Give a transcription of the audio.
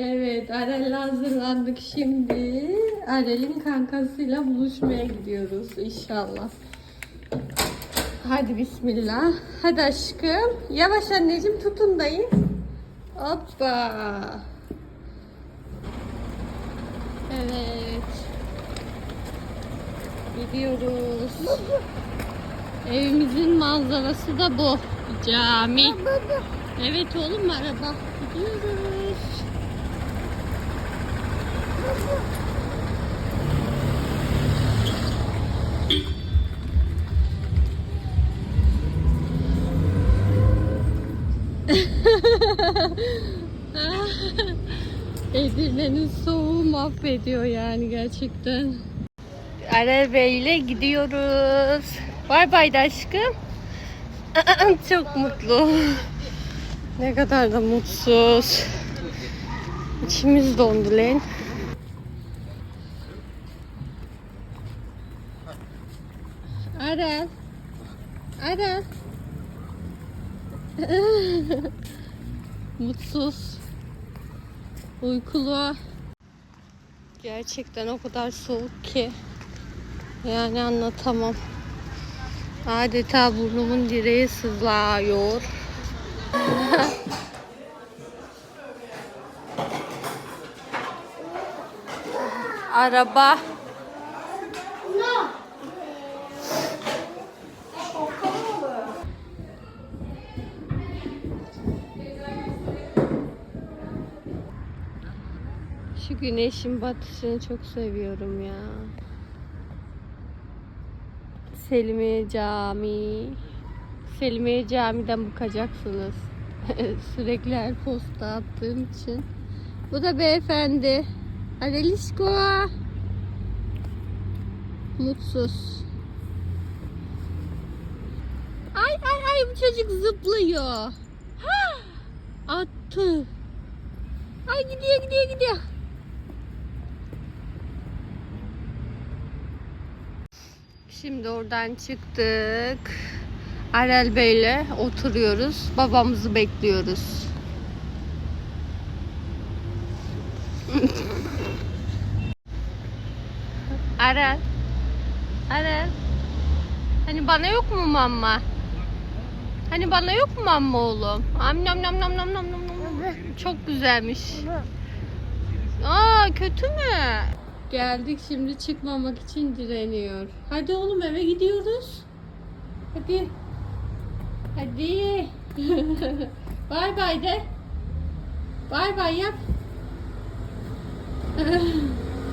Evet, Arel'le hazırlandık şimdi. Arel'in kankasıyla buluşmaya gidiyoruz inşallah. Hadi bismillah. Hadi aşkım. Yavaş anneciğim tutun dayı. Hoppa. Evet. Gidiyoruz. Evimizin manzarası da bu. Cami. Evet oğlum araba. Gidiyoruz. Edirne'nin soğuğu mahvediyor yani gerçekten. İle gidiyoruz. Bay bay da aşkım. Çok mutlu. Ne kadar da mutsuz. İçimiz dondu lan. Arel. Arel. Mutsuz. Uykulu. Gerçekten o kadar soğuk ki. Yani anlatamam. Adeta burnumun direği sızlıyor. Araba. Şu güneşin batışını çok seviyorum ya. Selimiye Camii. Selimiye Camii'den bakacaksınız. Sürekli her posta attığım için. Bu da beyefendi. Arelişko. Mutsuz. Ay ay ay bu çocuk zıplıyor. Ha! Attı. Ay gidiyor gidiyor gidiyor. Şimdi oradan çıktık. Arel Bey'le oturuyoruz. Babamızı bekliyoruz. Arel. Arel. Hani bana yok mu mama? Hani bana yok mu mama oğlum? Am nam nam nam nam nam nam. Çok güzelmiş. Aa kötü mü? Geldik şimdi çıkmamak için direniyor. Hadi oğlum eve gidiyoruz. Hadi. Hadi. bay bay de. Bay bay yap.